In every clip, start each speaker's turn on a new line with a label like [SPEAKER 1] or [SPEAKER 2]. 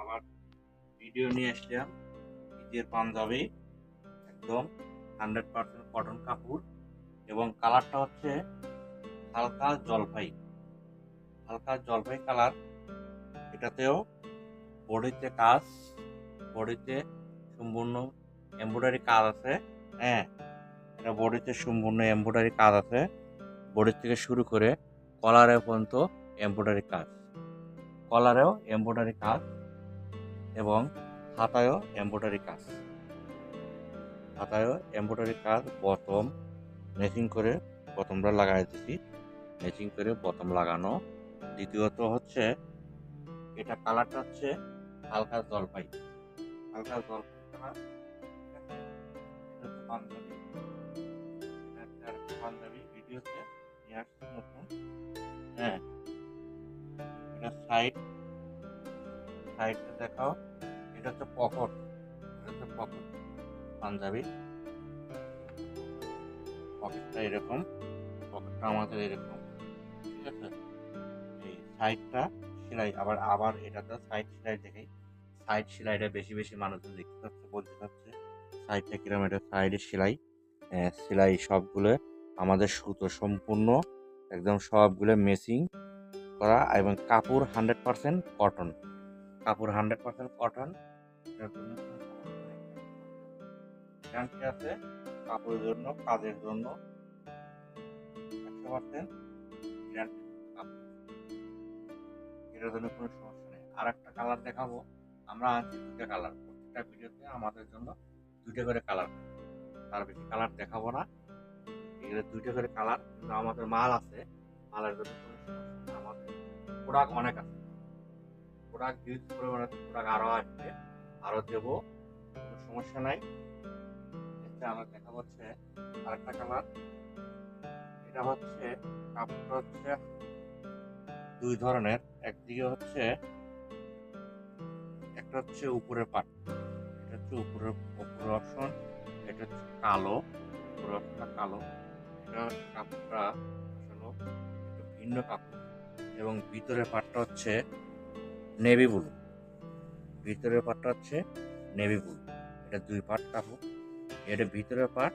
[SPEAKER 1] আবার ভিডিও নিয়ে আসলাম। ঈদের পাঞ্জাবি, একদম হান্ড্রেড পার্সেন্ট কটন কাপড় এবং কালারটা হচ্ছে হালকা জলপাই। হালকা জলপাই কালার এটাতেও বডিতে কাজ, বডিতে সম্পূর্ণ এমব্রয়ডারি কাজ আছে হ্যাঁ? এটা বডিতে সম্পূর্ণ এমব্রয়ডারি কাজ আছে। বডির থেকে শুরু করে কলারে পর্যন্ত এমব্রয়ডারি কাজ। কলারেও এমব্রয়ডারি কাজ। এবং হাতায়ও এমব্রয়ডারি কাজ। হাতায়ও এমব্রয়ডারি কাজ বটম মেচিং করে বটমটা লাগাই দিচ্ছি মেচিং করে বটম লাগানো। দ্বিতীয়ত হচ্ছে, এটা কালারটা হচ্ছে হালকা জলপাই। হালকা জলপাই হ্যাঁ। এটা সাইড সাইডটা দেখাও। এটা হচ্ছে পকেট এটা হচ্ছে পকেট পাঞ্জাবি। পকেটটা এরকম। পকেটটা আমাদের এরকম। ঠিক আছে? এই সাইডটা সেলাই, আবার আবার এটাতে সাইড সেলাই দেখে। সাইড সেলাইটা বেশি বেশি মানুষজন দেখতে পাচ্ছে, বলতে পারছে। সাইডটা কীরকম এটা সাইডের সেলাই। সেলাই সবগুলো আমাদের সুতো সম্পূর্ণ, একদম সবগুলো মেসিং করা এবং কাপড় হান্ড্রেড পার্সেন্ট কটন কাপড় হান্ড্রেড পার্সেন্ট কটন গ্যারান্টি আছে কাপড়ের জন্য, কাজের জন্য। এটার জন্য কোনো সমস্যা নেই। আর একটা কালার দেখাবো। আমরা আনছি দুটা কালার প্রত্যেকটা ভিডিওতে আমাদের জন্য দুইটা করে কালার তার বেশি কালার দেখাবো না। এগুলো দুইটা করে কালার কিন্তু আমাদের মাল আছে। মালের জন্য কোনো সমস্যা আমাদের প্রোডাক্ট অনেক আছে। প্রোডাক্ট করে বানাতে প্রোডাক্ট আরও আসবে আরও দেবো, কোনো সমস্যা নাই। এটা আমার দেখা হচ্ছে আরেকটা কালার এটা হচ্ছে, কাপড়টা হচ্ছে দুই ধরনের। একদিকে হচ্ছে, একটা হচ্ছে উপরের পাট, এটা হচ্ছে উপরের উপরের অপশন, এটা হচ্ছে কালো, উপরের অপশনটা কালো। এটা কাপড়টা আসলে ভিন্ন কাপড়। এবং ভিতরের পাটটা হচ্ছে নেভি ব্লু ভিতরের পাটটা হচ্ছে নেভি ব্লু এটা দুই পার্ট কাপড় এটা ভিতরের পার্ট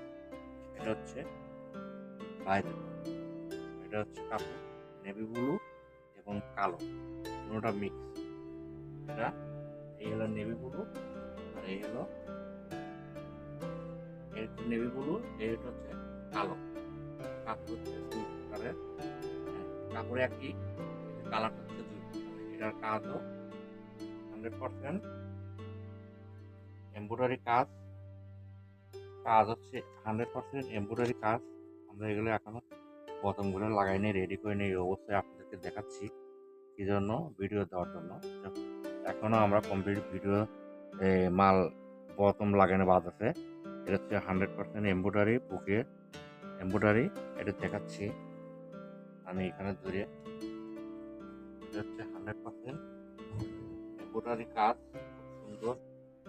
[SPEAKER 1] এটা হচ্ছে part। এটা হচ্ছে কাপড় নেভি ব্লু এবং কালো। দুটোটা মিক্স এটা এই হলো নেভি ব্লু আর এই হলো এই নেভি ব্লু এই হচ্ছে কালো। কাপড় হচ্ছে দুই প্রকারের। হ্যাঁ, কাপড় একই কালারটা হচ্ছে। এটার কাজও। Hundred percent. এমব্রয়ডারি কাজ। কাজ হচ্ছে হান্ড্রেড পার্সেন্ট এমব্রয়ডারি কাজ। আমরা এগুলো এখনও বোতামগুলো লাগাই নিয়ে রেডি করে নিয়ে অবস্থায় আপনাদেরকে দেখাচ্ছি কি জন্য ভিডিও দেওয়ার জন্য। এখনও আমরা কমপ্লিট ভিডিও মাল বোতাম লাগানো বাদ আছে। এটা হচ্ছে হান্ড্রেড পার্সেন্ট এমব্রয়ডারি বুকে এমব্রয়ডারি, এটা দেখাচ্ছি। আমি এখানে ধরে এটা হচ্ছে হান্ড্রেড পার্সেন্ট এমব্রয়ডারি কাজ, খুব সুন্দর,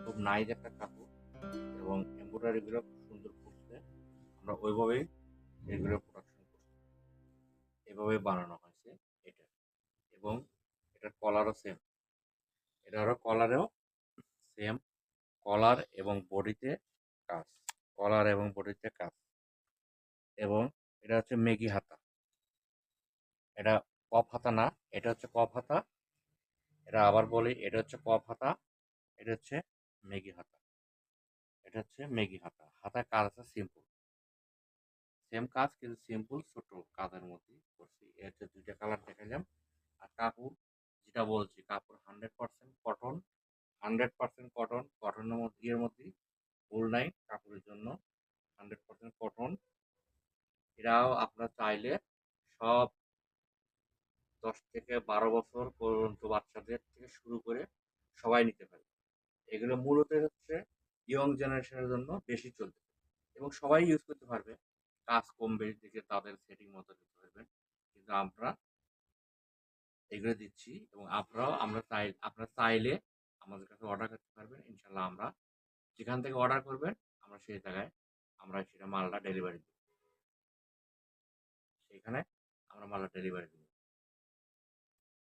[SPEAKER 1] খুব নাইস একটা কাপড় এবং এমব্রয়ডারিগুলো খুব সুন্দর করছে। আমরা ওইভাবেই এগুলো প্রোডাকশন করছি। এভাবে বানানো হয়েছে এটা। এবং এটার কলারও সেম এটারও কলারেও সেম কলার এবং বডিতে কাজ। কলার এবং বডিতে কাজ। এবং এটা হচ্ছে মেগি হাতা। এটা কপ হাতা না, এটা হচ্ছে কপ হাতা এটা আবার বলি, এটা হচ্ছে কপ হাতা এটা হচ্ছে মেগি হাতা। এটা হচ্ছে মেগি হাতা। হাতায় কাজ আছে সিম্পল সেম কাজ, কিন্তু সিম্পল ছোট কাজের মধ্যে করছি। এর হচ্ছে দুইটা কালার দেখালাম আর কাপড়, যেটা বলছি, কাপড় hundred percent cotton hundred percent cotton কটনের মধ্যে এর মধ্যে ফুল নাই কাপড়ের জন্য হান্ড্রেড পার্সেন্ট কটন এরাও আপনারা চাইলে সব দশ থেকে বারো বছর পর্যন্ত বাচ্চাদের থেকে শুরু করে সবাই নিতে পারে। এগুলো মূলত হচ্ছে ইয়ং জেনারেশনের জন্য বেশি চলবে এবং সবাই ইউজ করতে পারবে। কাজ কম বেশি দিকে তাদের সেটিং মতো দিতে পারবেন কিন্তু আমরা এগুলো দিচ্ছি এবং আপনারাও, আমরা চাই, আপনারা চাইলে আমাদের কাছে অর্ডার করতে পারবেন। ইনশাল্লাহ আমরা যেখান থেকে অর্ডার করবেন, আমরা সেই জায়গায় আমরা সেটা মালটা ডেলিভারি দেব। সেখানে আমরা মালটা ডেলিভারি দেব।